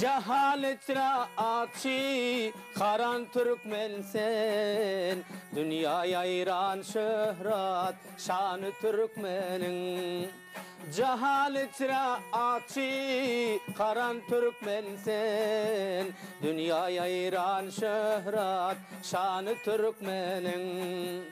Cehaletra açı karan Türkmen sen Dünyaya İran şöhret şanı Türkmenin Cehaletra açı karan Türkmen sen Dünyaya İran şöhret şanı Türkmenin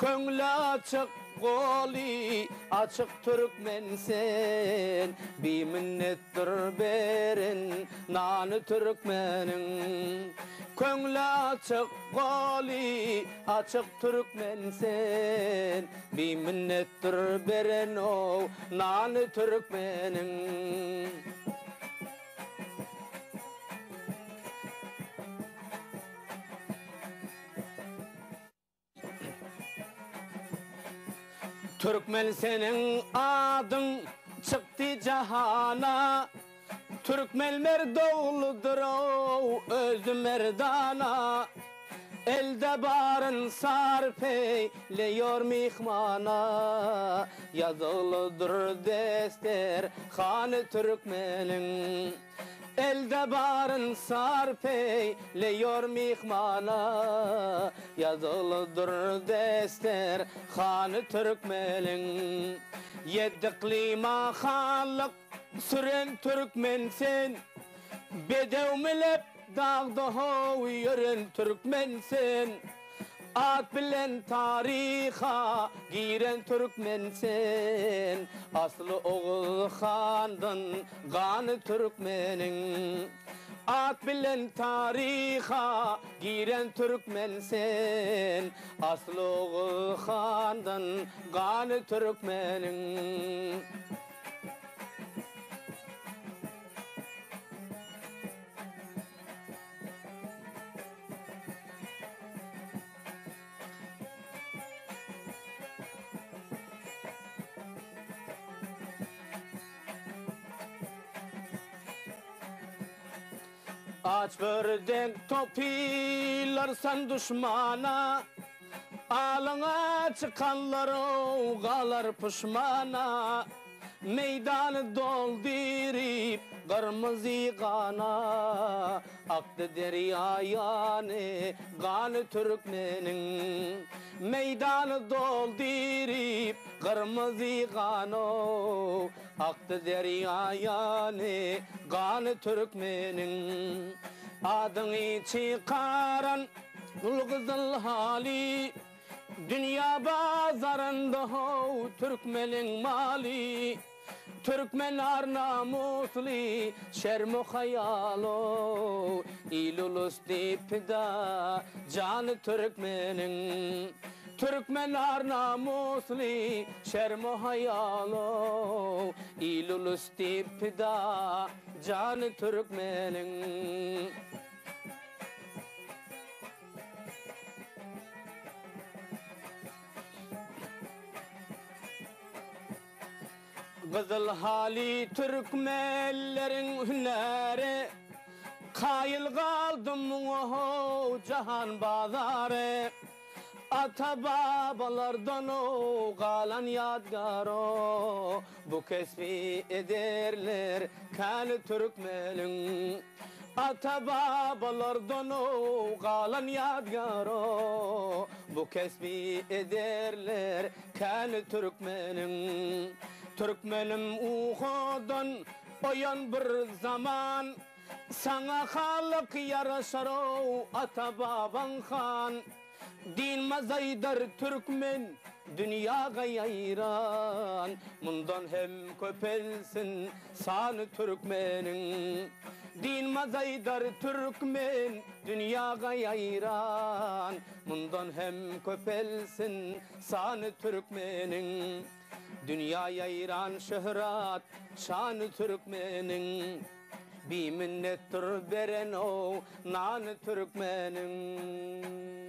Köngülü açık Goli açık Türkmen sen Bir minnettir berin nanı Türkmenin. Köngülü açık goli açık Türkmen sen Bir minnettir berin o nanı Türkmenin Türkmen senin adın çıktı cahana Türkmen merdoğludur o özü merdana. Elde barın sarpeyleyor mihmana. Yazılıdır dester hanı Türkmenin Elde barın sarpeyleyor mihmana. Yazılıdır dester hanı Türkmenin. Yedi klima halık süren Türkmen sen Bedev milep dağda hov yürün Türkmen sen At bilen tariha giren Türkmen sen Aslı oğul xandan ganı Türkmenin At bilen tariha giren Türkmen sen Aslı oğul xandan ganı Türkmenin Aç verdin topilar sen düşmana. Alına çıkanlar o galar pişmana Meydanı doldurip kırmızı kana. Aktı derya yani kanı Türkmenin. Meydanı doldurip kırmızı kana Aktı derya yani kanı Türkmenin. Adını çıkaran Ul kızıl hali Dünya bazarında ho Türkmenin mali Türkmen ar namusli şermu hayalo İlulus dipda canı Türkmenin Türkmen ar namusli şermu hayalo İlulus dipda canı Türkmenin Kızıl hali Türkmenlerin hüneri Kayıl kaldım o cahan bazarı. Ata babalardan o kalan yadgar o Bu kesbi ederler kanı Türkmenin Ata babalardan o kalan yadgar o Bu kesbi ederler kanı Türkmenin Türkmenim uhodan oyan bir zaman. Sana halık yaraşar o ata baban han Din mazaydar Türkmen dünyaya yayran Mundan hem köpelsin sanı Türkmenin. Din mazaydar Türkmen dünyaya yayran Mundan hem köpelsin sanı Türkmenin Dünyaya İran şöhret şanı Türkmenin. Bir minnettir beren o nanı Türkmenin